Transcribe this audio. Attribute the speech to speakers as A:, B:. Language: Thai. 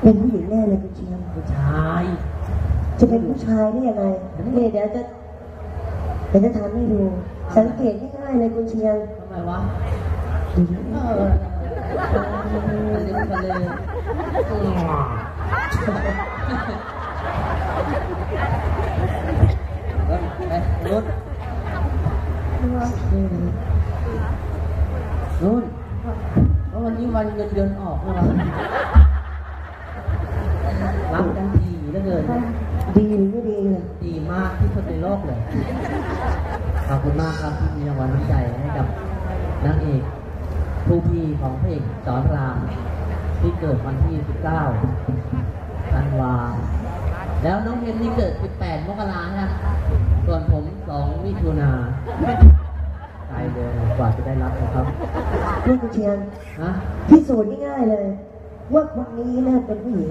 A: เป็นผู้หญิงแน่เลยคุณเชียง
B: ผู้ชาย
A: จะเป็นผู้ชายได้ยังไงนี่เดี๋ยวจะเดี๋ยวจะทำให้ดู สังเกตง่ายๆเลยคุณเชียง
B: ทำไมวะ
A: ดู
B: เอออันนี้มัน เลยเฮ้ยไปรุ่นรุ่นเพราะวันนี้วันเงินเดือนออกนะวะรับกันทีเหลือเกิน
A: ดีหรือไม่ดีเลย
B: ดีมากที่สุดในโลกเลยขอบคุณมากครับที่มีรางวัลน้ำใจให้กับนางเอกผู้พี่ของเพลงสอนรามที่เกิดวันที่ 19 ธันวา แล้วน้องเพนนี่เกิด 18 มกรานะส่วนผม 2 มิถุนา ตายเลยกว่าจะได้รับนะครับ
A: นี่คุณเชียง
B: ฮะ
A: พิสูจน์ง่ายๆเลย ว่าคนนี้น่าเป็นผู้หญิง